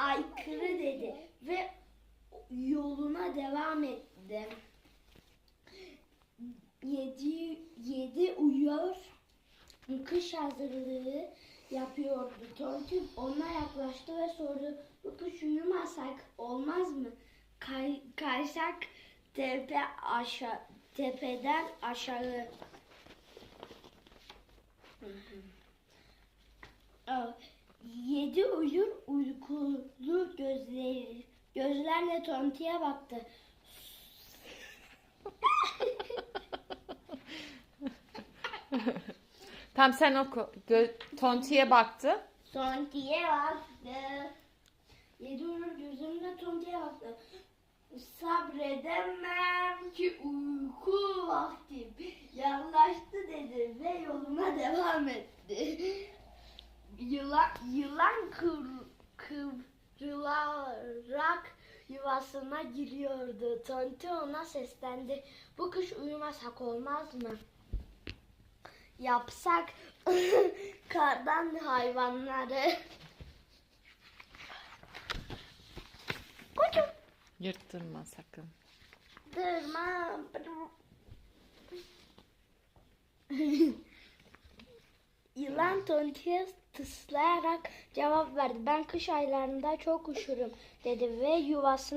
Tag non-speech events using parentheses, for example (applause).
aykırı dedi ve yoluna devam etti. Yedi, yedi uyuyor, kış hazırlığı yapıyordu. Tonti ona yaklaştı ve sordu, bu kış uyumasak olmaz mı? Kay, kaysak tepe aşağı, tepeden aşağı. Aa, Yedi uyur uykulu gözleri, gözlerle tontiye baktı. Tamam sen oku. Gö- Tonti'ye baktı. Tontiye baktı. Yedi uyur gözümle tontiye baktı. Sabredemem ki uyku vaktim yaklaştı dedi ve yoluna devam etti. Yılan, yılan kır, kıvrılarak yuvasına giriyordu. Tonti ona seslendi. Bu kış uyumasak olmaz mı? Yapsak (laughs) kardan hayvanları. Koçum. Yırttırma sakın. Durma. Yılan tontiye tıslayarak cevap verdi. Ben kış aylarında çok üşürüm dedi ve yuvasına